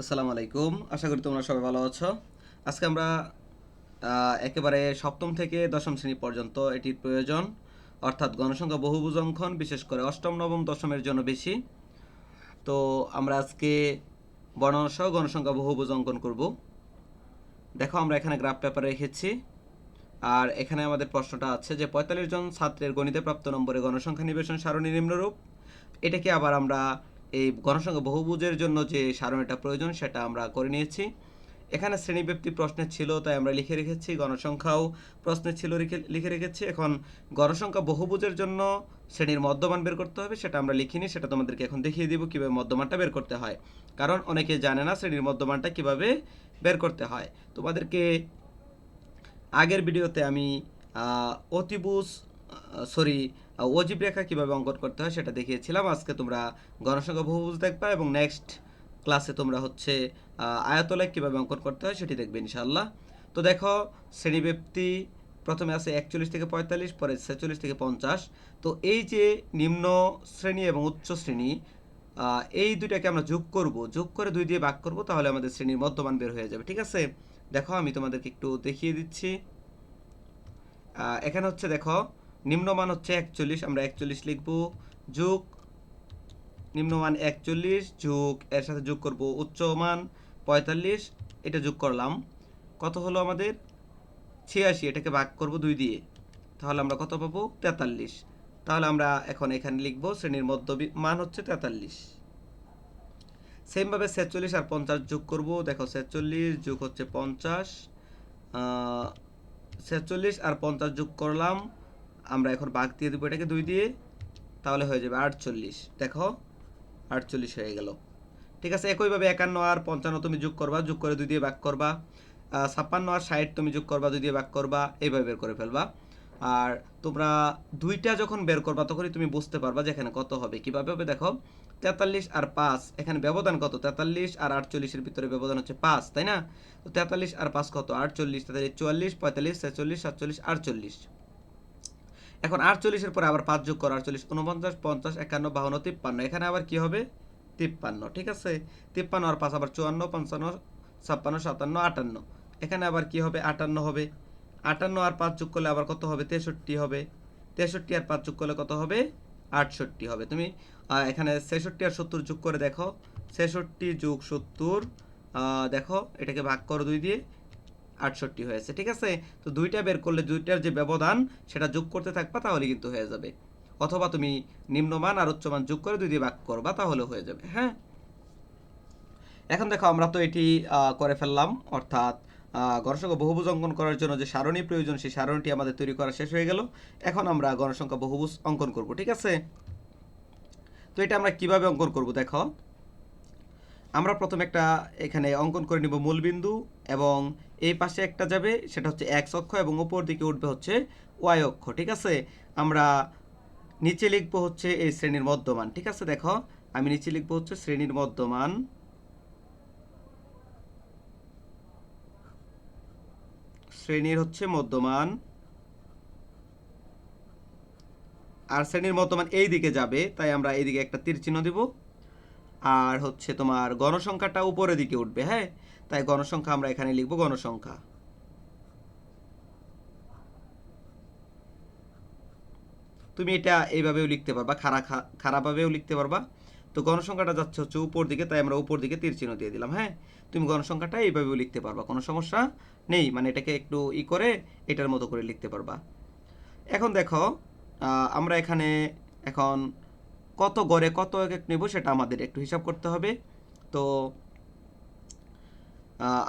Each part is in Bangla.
আসসালামু আলাইকুম। আশা করি তোমরা সবাই ভালো আছো। আজকে আমরা একেবারে সপ্তম থেকে দশম শ্রেণি পর্যন্ত এটির প্রয়োজন। অর্থাৎ গণসংখ্যা বহুভুজ অঙ্কন বিশেষ করে অষ্টম, নবম, দশমের জন্য বেশি। তো আমরা আজকে বর্ণনা সহ গণসংখ্যা বহুভুজ অঙ্কন করব। দেখো, আমরা এখানে গ্রাফ পেপার রেখেছি। আর এখানে আমাদের প্রশ্নটা আছে যে, পঁয়তাল্লিশ জন ছাত্রের গণিতে প্রাপ্ত নম্বরে গণসংখ্যা নিবেশন সারণী নিম্নরূপ। এটাকে আবার আমরা এই গণসংখ্যা বহুভুজের জন্য যে সারণীটা প্রয়োজন সেটা আমরা করে নিয়েছি। এখানে শ্রেণীব্যাপ্তি প্রশ্নে ছিল তাই আমরা লিখে রেখেছি। গণসংখ্যাও প্রশ্নে ছিল লিখে রেখেছি। এখন গণসংখ্যা বহুভুজের জন্য শ্রেণির মধ্যমান বের করতে হবে সেটা আমরা লিখিনি। সেটা তোমাদেরকে এখন দেখিয়ে দিব কীভাবে মধ্যমানটা বের করতে হয়। কারণ অনেকে জানে না শ্রেণির মধ্যমানটা কীভাবে বের করতে হয়। তোমাদেরকে আগের ভিডিওতে আমি আহ, অতিভুজ সরি অজীব রেখা কীভাবে অঙ্কন করতে হয় সেটা দেখিয়েছিলাম। আজকে তোমরা গণসংখ্যা বহুভুজ দেখবা এবং নেক্সট ক্লাসে তোমরা হচ্ছে আয়াতলায় কীভাবে কীভাবে অঙ্কন করতে হয় সেটি দেখবে ইনশাল্লাহ তো দেখো, শ্রেণীব্যাপ্তি প্রথমে আছে একচল্লিশ থেকে পঁয়তাল্লিশ, পরে ছেচল্লিশ থেকে পঞ্চাশ। তো এই যে নিম্ন শ্রেণি এবং উচ্চ শ্রেণি এই দুইটাকে আমরা যোগ করব। যোগ করে দুই দিয়ে ভাগ করব, তাহলে আমাদের শ্রেণির মধ্যমান বের হয়ে যাবে, ঠিক আছে? দেখো, আমি তোমাদেরকে একটু দেখিয়ে দিচ্ছি। এখানে হচ্ছে, দেখো নিম্নমান হচ্ছে একচল্লিশ, আমরা একচল্লিশ লিখব, যোগ নিম্নমান একচল্লিশ, যোগ এর সাথে যোগ করব উচ্চমান পঁয়তাল্লিশ, এটা যোগ করলাম। কত হলো আমাদের? ছিয়াশি, এটাকে ভাগ করব দুই দিয়ে। তাহলে আমরা কত পাবো? তেতাল্লিশ। তাহলে আমরা এখন এখানে লিখব, শ্রেণির মধ্য মান হচ্ছে তেতাল্লিশ। সেমভাবে ছেচল্লিশ আর পঞ্চাশ যোগ করব, দেখো ছেচল্লিশ যোগ হচ্ছে পঞ্চাশ ছেচল্লিশ আর পঞ্চাশ যোগ করলাম আমরা এখন বাঘ দিয়ে দেবো এটাকে দুই দিয়ে, তাহলে হয়ে যাবে আটচল্লিশ। দেখো, আটচল্লিশ হয়ে গেল। ঠিক আছে, একইভাবে একান্ন আর পঞ্চান্ন তুমি যোগ করবা, যোগ করে দুই দিয়ে ভাগ করবা। ছাপ্পান্ন আর ষাট তুমি যোগ করবা, দুই দিয়ে ভাগ করবা, এইভাবে বের করে ফেলবা। আর তোমরা দুইটা যখন বের করবা, তখনই তুমি বুঝতে পারবা যে এখানে কত হবে। কীভাবে হবে দেখো, তেতাল্লিশ আর পাঁচ, এখানে ব্যবধান কত? তেতাল্লিশ আর আটচল্লিশের ভিতরে ব্যবধান হচ্ছে পাঁচ, তাই না? তো তেতাল্লিশ আর পাঁচ কত? আটচল্লিশ, তেতাল্লিশ, চুয়াল্লিশ, পঁয়তাল্লিশ, ছেচল্লিশ, সাতচল্লিশ, আটচল্লিশ। এখন আটচল্লিশের পরে আবার পাঁচ যোগ করো, আটচল্লিশ উনপঞ্চাশ পঞ্চাশ, একান্ন বাহান্ন তিপ্পান্ন। এখানে আবার কি হবে? তিপ্পান্ন, ঠিক আছে? তিপ্পান্ন আর পাঁচ আবার চুয়ান্ন, পঞ্চান্ন, ছাপ্পান্ন, সাতান্ন, আটান্ন। এখানে আবার কি হবে? আটান্ন হবে। আটান্ন আর পাঁচ যোগ করলে আবার কত হবে? তেষট্টি হবে। তেষট্টি আর পাঁচ যোগ করলে কত হবে? আটষট্টি হবে। তুমি এখানে ছেষট্টি আর সত্তর যোগ করে দেখো। ছেষট্টি যোগ সত্তর দেখো, এটাকে ভাগ করো দুই দিয়ে। আটষট্টি হয়েছে, ঠিক আছে? তো দুইটা বের করলে দুইটার যে ব্যবধান, সেটা যোগ করতে থাকবা, তাহলে কিন্তু হয়ে যাবে। অথবা তুমি নিম্নমান আর উচ্চমান যোগ করে দুই দিয়ে ভাগ করবা তাহলে হয়ে যাবে হ্যাঁ? এখন দেখো, আমরা তো এটি করে ফেললাম, অর্থাৎ গণসংখ্যা বহুভুজ অঙ্কন করার জন্য যে সারণী প্রয়োজন, সেই সারণীটি আমাদের তৈরি করা শেষ হয়ে গেল। এখন আমরা গণসংখ্যা বহুভুজ অঙ্কন করব, ঠিক আছে? তো এটা আমরা কীভাবে অঙ্কন করব, দেখো? আমরা প্রথমে একটা এখানে অঙ্কন করে নিব মূলবিন্দু এবং এই পাশে একটা যাবে, সেটা হচ্ছে এক্স অক্ষ এবং উপর দিকে উঠবে হচ্ছে ওয়াই অক্ষ, ঠিক আছে? আমরা নিচে লিখব হচ্ছে এই শ্রেণির মধ্যমান, ঠিক আছে? দেখো, আমি নিচে লিখব হচ্ছে শ্রেণির মধ্যমান। শ্রেণির হচ্ছে মধ্যমান। আর শ্রেণির মধ্যমান এই দিকে যাবে, তাই আমরা এইদিকে একটা তীর চিহ্ন দিব। আর হচ্ছে তোমার গণসংখ্যাটা উপরের দিকে উঠবে হ্যাঁ? তাই গণসংখ্যা আমরা এখানে লিখব গণসংখ্যা। তুমি এটা এইভাবেও লিখতে পারবা খারাপ খারাপভাবেও লিখতে পারবা। তো গণসংখ্যাটা যাচ্ছে হচ্ছে উপর দিকে, তাই আমরা উপর দিকে তীর চিহ্ন দিয়ে দিলাম হ্যাঁ? তুমি গণসংখ্যাটা এইভাবেও লিখতে পারবা, কোনো সমস্যা নেই। মানে এটাকে একটু ই করে এটার মতো করে লিখতে পারবা। এখন দেখো আমরা এখানে এখন কত গড়ে কত এক নেব সেটা আমাদের একটু হিসাব করতে হবে। তো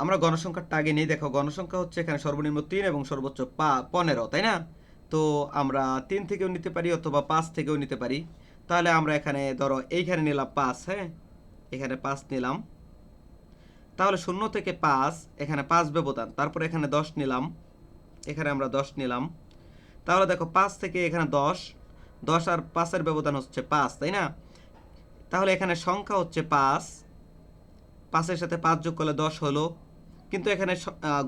আমরা গণসংখ্যাটা আগে নিয়ে দেখো, গণসংখ্যা হচ্ছে এখানে সর্বনিম্ন তিন এবং সর্বোচ্চ পা, পনেরো, তাই না? তো আমরা তিন থেকেও নিতে পারি অথবা পাঁচ থেকেও নিতে পারি। তাহলে আমরা এখানে, ধরো, এইখানে নিলাম পাঁচ হ্যাঁ? এখানে পাঁচ নিলাম। তাহলে শূন্য থেকে পাঁচ, এখানে পাঁচ ব্যবধান। তারপর এখানে দশ নিলাম। এখানে আমরা দশ নিলাম। তাহলে দেখো, পাঁচ থেকে এখানে দশ দশ আর পাঁচের ব্যবধান হচ্ছে পাঁচ, তাই না? তাহলে এখানে সংখ্যা হচ্ছে পাঁচ। পাঁচের সাথে পাঁচ যোগ করলে দশ হলো। কিন্তু এখানে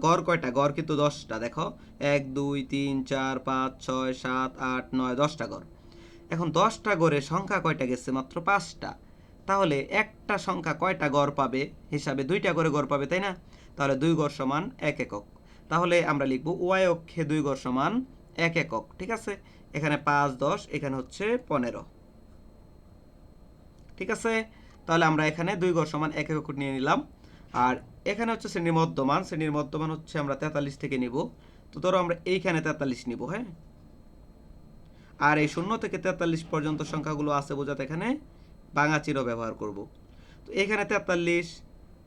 গড় কয়টা? গড় কিন্তু দশটা, দেখো। এক, দুই, তিন, চার, পাঁচ, ছয়, সাত, আট, নয়, দশটা গড়। এখন দশটা গড়ে সংখ্যা কয়টা গেছে? মাত্র পাঁচটা। তাহলে একটা সংখ্যা কয়টা গড় পাবে? হিসাবে দুইটা করে গড় পাবে, তাই না? তাহলে দুই গড় সমান এক একক। তাহলে আমরা লিখব ওয়াই অক্ষে দুই গড় সমান এক একক, ঠিক আছে? এখানে পাঁচ, দশ, এখানে হচ্ছে পনেরো। ঠিক আছে? তাহলে আমরা এখানে দুই গড় সমান এক একক নিয়ে নিলাম। আর এখানে হচ্ছে শ্রেণির মধ্যমান। শ্রেণির মধ্যমান হচ্ছে আমরা তেতাল্লিশ থেকে নিব। তো ধরো আমরা এইখানে তেতাল্লিশ নিব হ্যাঁ? আর এই শূন্য থেকে তেতাল্লিশ পর্যন্ত সংখ্যাগুলো আছে বোঝাতে এখানে বাঙা চিহ্ন ব্যবহার করব। তো এখানে তেতাল্লিশ,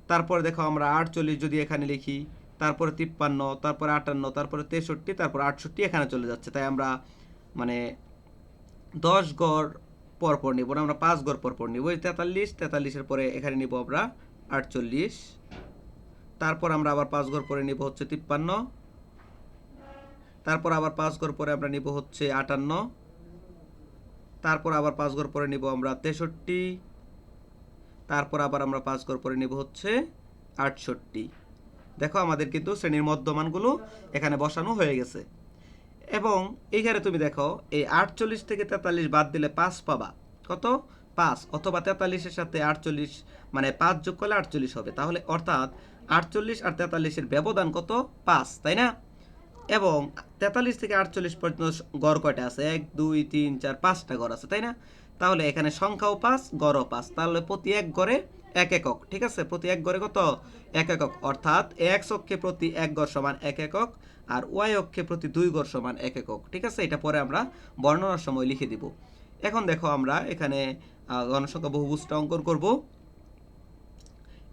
তারপরে দেখো আমরা আটচল্লিশ যদি এখানে লিখি, তারপরে তিপ্পান্ন, তারপরে আটান্ন, তারপরে তেষট্টি, তারপর আটষট্টি এখানে চলে যাচ্ছে। তাই আমরা মানে দশ গড় পরপর নিব না, আমরা পাঁচ গড় পরপর নিব। এই তেতাল্লিশ, তেতাল্লিশের পরে এখানে নিব আমরা আটচল্লিশ। তারপর আমরা আবার পাঁচ গড় পরে নিব হচ্ছে তিপ্পান্ন। তারপর আবার পাঁচ গড় পরে আমরা নিব হচ্ছে আটান্ন। তারপর আবার পাঁচ গড় পরে নিব আমরা তেষট্টি। তারপর আবার আমরা পাঁচ গড় পরে নিব হচ্ছে আটষট্টি। দেখো আমাদের কিন্তু শ্রেণির মধ্যমানগুলো এখানে বসানো হয়ে গেছে। এবং এইখানে তুমি দেখো, এই আটচল্লিশ থেকে তেতাল্লিশ বাদ দিলে পাঁচ পাবা। কত? পাঁচ। অথবা তেতাল্লিশের সাথে আটচল্লিশ মানে পাঁচ যোগ করলে আটচল্লিশ হবে। তাহলে অর্থাৎ আটচল্লিশ আর তেতাল্লিশের ব্যবধান কত? পাঁচ, তাই না? এবং তেতাল্লিশ থেকে আটচল্লিশ পর্যন্ত গড় কয়টা আছে? এক, দুই, তিন, চার, পাঁচটা গড় আছে, তাই না? তাহলে এখানে সংখ্যাও পাঁচ, গড়ও পাঁচ। তাহলে প্রতি এক গড়ে এক একক, ঠিক আছে? প্রতি এক গড়ে কত? এক একক। অর্থাৎ এক অক্ষে প্রতি এক গড় সমান এক একক। আর ওয়াই অক্ষে প্রতি দুই গড় সমান এক একক, ঠিক আছে? এটা পরে আমরা বর্ণনার সময় লিখে দিব। এখন দেখো আমরা এখানে গণসংখ্যা বহুভুজটা অঙ্কন করব।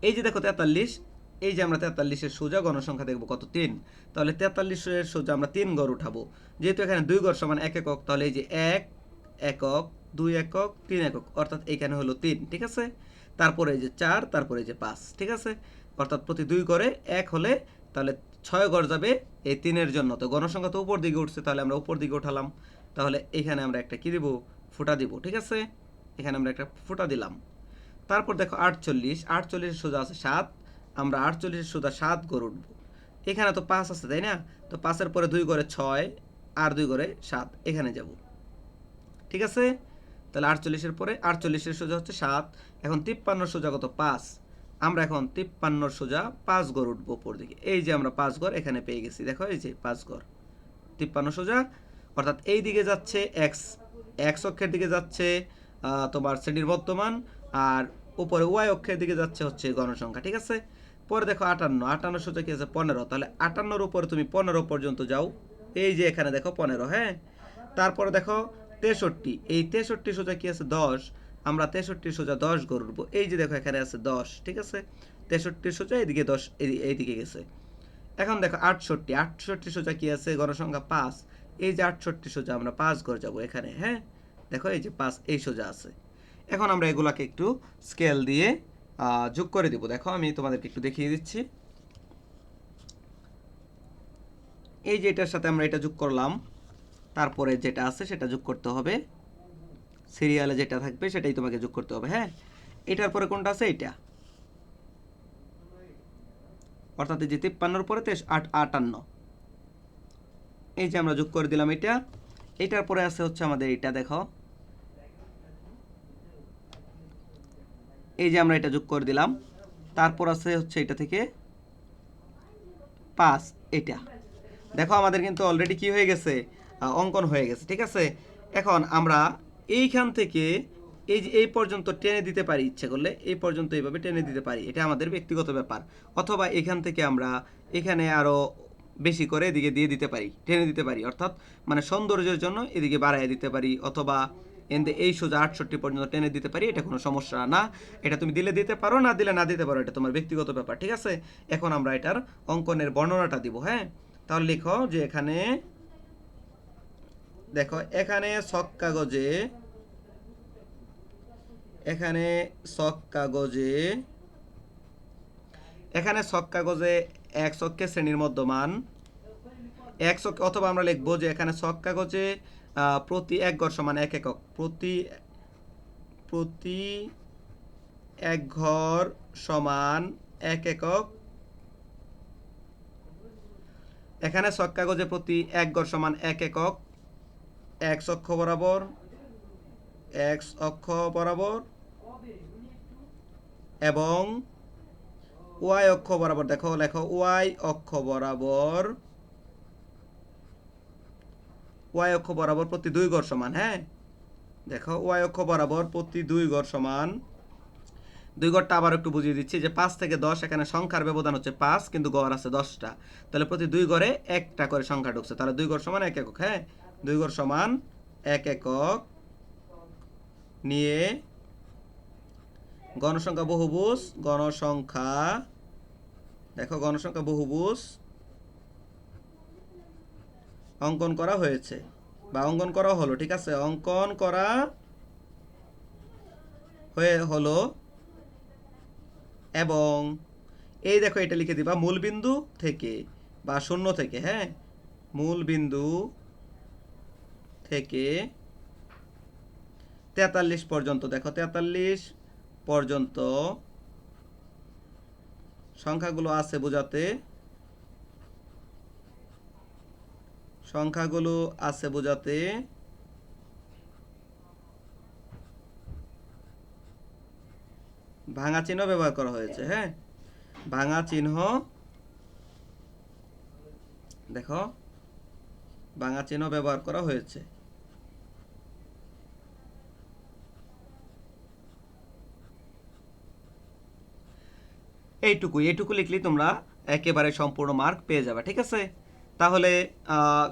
এই যে দেখো তেতাল্লিশ, এই যে আমরা তেতাল্লিশের সোজা গণসংখ্যা দেখব কত? তিন। তাহলে তেতাল্লিশের সোজা আমরা তিন গড় উঠাবো। যেহেতু এখানে দুই গড় সমান এক একক, তাহলে এই যে এক, একক, দুই একক, তিন একক, অর্থাৎ এখানে হলো তিন, ঠিক আছে? তারপরে এই যে চার, তারপরে এই যে পাঁচ, ঠিক আছে? অর্থাৎ প্রতি দুই গড়ে এক হলে তাহলে ছয় গড় যাবে এই তিনের জন্য। তো গণসংখ্যা তো উপর দিকে উঠছে, তাহলে আমরা উপর দিকে উঠালাম। তাহলে এখানে আমরা একটা কি দিব? ফুটা দিব, ঠিক আছে? এখানে আমরা একটা ফুটা দিলাম। তারপর দেখো আটচল্লিশ, আটচল্লিশের সোজা আছে সাত, আমরা আটচল্লিশের সোজা সাত গড় উঠবো। এখানে তো পাঁচ আছে, তাই না? তো পাঁচের পরে দুই গড়ে ছয়, আর দুই গড়ে সাত, এখানে যাব। ঠিক আছে? তাহলে আটচল্লিশের পরে আটচল্লিশের সোজা হচ্ছে সাত, এখন তিপ্পান্ন সোজা কত? পাঁচ। আমরা এখন তিপ্পান্ন সোজা পাঁচ গড় উঠবো উপর দিকে। এই যে আমরা পাঁচ গড় এখানে পেয়ে গেছি, দেখো এই যে পাঁচ গড়। তিপ্পান্ন সোজা, অর্থাৎ এই দিকে যাচ্ছে এক্স এক্স অক্ষের দিকে যাচ্ছে তোমার শ্রেণির বর্তমান, আর উপরে ওয়াই অক্ষের দিকে যাচ্ছে হচ্ছে গণসংখ্যা, ঠিক আছে? পরে দেখো আটান্ন আটান্ন সোজা কি আছে? পনেরো। তাহলে আটান্নর উপরে তুমি পনেরো পর্যন্ত যাও। এই যে এখানে দেখো পনেরো হ্যাঁ? তারপরে দেখো তেষট্টি, এই তেষট্টি সোজা কি আছে? দশ। আমরা তেষট্টি সোজা দশ গড় উঠবো এই যে দেখো এখানে আছে দশ, ঠিক আছে? তেষট্টি সোজা, এদিকে দশ এই- এইদিকে গেছে। এখন দেখো আটষট্টি আটষট্টি সোজা কি আছে? গণসংখ্যা পাঁচ। এই যে আটষট্টি সোজা, আমরা পাঁচ ঘর যাব এখানে হ্যাঁ? দেখো এই যে পাঁচ, এই সোজা আছে। এখন আমরা এগুলাকে একটু স্কেল দিয়ে যোগ করে দিব। দেখো আমি তোমাদেরকে একটু দেখিয়ে দিচ্ছি। এই যে এটার সাথে আমরা এটা যোগ করলাম, তারপরে যেটা আছে সেটা যোগ করতে হবে। সিরিয়ালে যেটা থাকবে সেটাই তোমাকে যোগ করতে হবে হ্যাঁ? এটার পরে কোনটা আছে? এইটা। অর্থাৎ যে তিপ্পান্নর পরে তেইশ, আট, আটান্ন। এই যে আমরা যোগ করে দিলাম এটা। এটার পরে আছে হচ্ছে আমাদের এটা দেখো। এই যে আমরা এটা যোগ করে দিলাম। তারপর আছে হচ্ছে এটা থেকে পাঁচ এটা দেখো আমাদের কিন্তু অলরেডি কি হয়ে গেছে? অঙ্কন হয়ে গেছে, ঠিক আছে? এখন আমরা এইখান থেকে এই যে এই পর্যন্ত টেনে দিতে পারি ইচ্ছে করলে, এই পর্যন্ত এইভাবে টেনে দিতে পারি। এটা আমাদের ব্যক্তিগত ব্যাপার। অথবা এখান থেকে আমরা এখানে আরও বেশি করে এদিকে দিয়ে দিতে পারি, টেনে দিতে পারি। অর্থাৎ মানে সৌন্দর্যের জন্য এদিকে বাড়ায় দিতে পারি, অথবা এনতে এই সোজা আটষট্টি পর্যন্ত টেনে দিতে পারি, এটা কোনো সমস্যা না। এটা তুমি দিলে দিতে পারো, না দিলে না দিতে পারো, এটা তোমার ব্যক্তিগত ব্যাপার, ঠিক আছে? এখন আমরা এটার অঙ্কনের বর্ণনাটা দিব হ্যাঁ? তাহলে লিখো যে এখানে, দেখো, এখানে শখ কাগজে এখানে শখ কাগজে, এখানে শখ কাগজে এক শখকে শ্রেণির মধ্যমান। এক শখ অথবা আমরা লিখব যে এখানে শখ কাগজে প্রতি এক ঘর সমান এক একক। প্রতি প্রতি এক ঘর সমান এক একক। এখানে শখ কাগজে প্রতি এক গড় সমান এক একক। এক অক্ষ বরাবর, এক অক্ষ বরাবর। এবং ওয়াই অক্ষ বরাবর, দেখো, লেখো, ওয়াই অক্ষ বরাবর, ওয়াই অক্ষ বরাবর প্রতি দুই গড় সমান হ্যাঁ? দেখো, ওয়াই অক্ষ বরাবর প্রতি দুই গড় সমান। দুই গড়টা আবার একটু বুঝিয়ে দিচ্ছি যে পাঁচ থেকে দশ, এখানে সংখ্যার ব্যবধান হচ্ছে পাঁচ, কিন্তু গড় আছে দশটা। তাহলে প্রতি দুই গড়ে একটা করে সংখ্যা ঢুকছে। তাহলে দুই গড় সমান এক একক হ্যাঁ? দুই গড় সমান এক একক নিয়ে গণসংখ্যা বহুভুজ, গণসংখ্যা, দেখো গণসংখ্যা বহুভুজ, অঙ্কন করা হয়েছে, বা অঙ্কন করা হলো, ঠিক আছে? অঙ্কন করা হয়ে হলো এবং এই দেখো এটা লিখে দিবা মূল বিন্দু থেকে, বা শূন্য থেকে হ্যাঁ? মূল বিন্দু থেকে তেতাল্লিশ পর্যন্ত, দেখো তেতাল্লিশ পর্যন্ত সংখ্যাগুলো আছে বোঝাতে। সংখ্যাগুলো আছে বোঝাতে। ভাঙা চিহ্ন ব্যবহার করা হয়েছে হ্যাঁ? ভাঙা চিহ্ন, দেখো, ভাঙা চিহ্ন ব্যবহার করা হয়েছে। এইটুকু এইটুকু লিখলে তোমরা একেবারে সম্পূর্ণ মার্ক পেয়ে যাবে, ঠিক আছে? তাহলে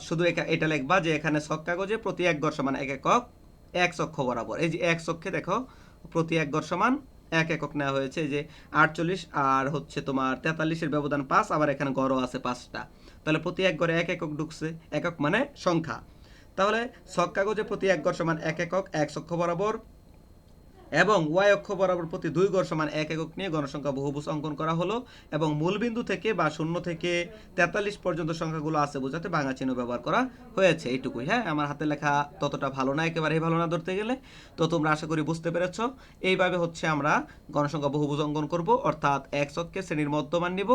শুধু এটা লিখবা যে এখানে ছক কাগজে প্রতি এক গড় সমান এক একক, এক অক্ষ বরাবর। এই যে এক অক্ষে দেখো, প্রতি এক গড় সমান এক একক নেওয়া হয়েছে যে আটচল্লিশ আর হচ্ছে তোমার তেতাল্লিশের ব্যবধান পাঁচ, আবার এখানে গড়ও আছে পাঁচটা। তাহলে প্রতি এক গড়ে এক একক ঢুকছে, একক মানে সংখ্যা। তাহলে ছক কাগজে প্রতি এক গড় সমান এক একক, এক অক্ষ বরাবর এবং ওয়াই অক্ষ বরাবর প্রতি দুই গড় সমান এক একক নিয়ে গণসংখ্যা বহুভুজ অঙ্কন করা হলো এবং মূলবিন্দু থেকে বা শূন্য থেকে তেতাল্লিশ পর্যন্ত সংখ্যাগুলো আছে বোঝাতে বাংলা চিহ্ন ব্যবহার করা হয়েছে এইটুকুই। হ্যাঁ আমার হাতে লেখা ততটা ভালো না, একেবারেই ভালো না ধরতে গেলে। তো তোমরা আশা করি বুঝতে পেরেছ। এইভাবে হচ্ছে আমরা গণসংখ্যা বহুভুজ অঙ্কন করব, অর্থাৎ এক অক্ষে শ্রেণির মধ্যমান নিব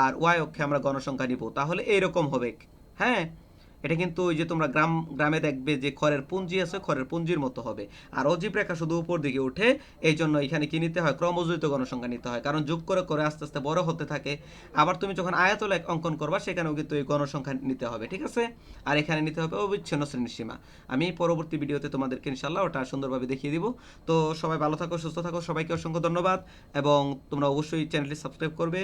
আর ওয়াই অক্ষে আমরা গণসংখ্যা নিব। তাহলে এইরকম হবে। হ্যাঁ এটা কিন্তু ওই যে তোমরা গ্রাম, গ্রামে দেখবে যে খড়ের পুঞ্জি আছে, খড়ের পুঞ্জির মতো হবে। আর অজীব রেখা শুধু উপর দিকে উঠে এই জন্য এখানে কি নিতে হয়? ক্রমযোজিত গণসংখ্যা নিতে হয়। কারণ যোগ করে করে আস্তে আস্তে বড় হতে থাকে। আবার তুমি যখন আয়াতল এক অঙ্কন করবা, সেখানেও কিন্তু এই গণসংখ্যা নিতে হবে, ঠিক আছে? আর এখানে নিতে হবে অবিচ্ছিন্ন শ্রেণির সীমা। আমি পরবর্তী ভিডিওতে তোমাদেরকে ইনশাল্লাহ ওটা সুন্দরভাবে দেখিয়ে দিব। তো সবাই ভালো থাকো, সুস্থ থাকো। সবাইকে অসংখ্য ধন্যবাদ। এবং তোমরা অবশ্যই চ্যানেলটি সাবস্ক্রাইব করবে।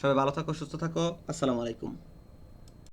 সবাই ভালো থাকো, সুস্থ থাকো। আসসালামু আলাইকুম।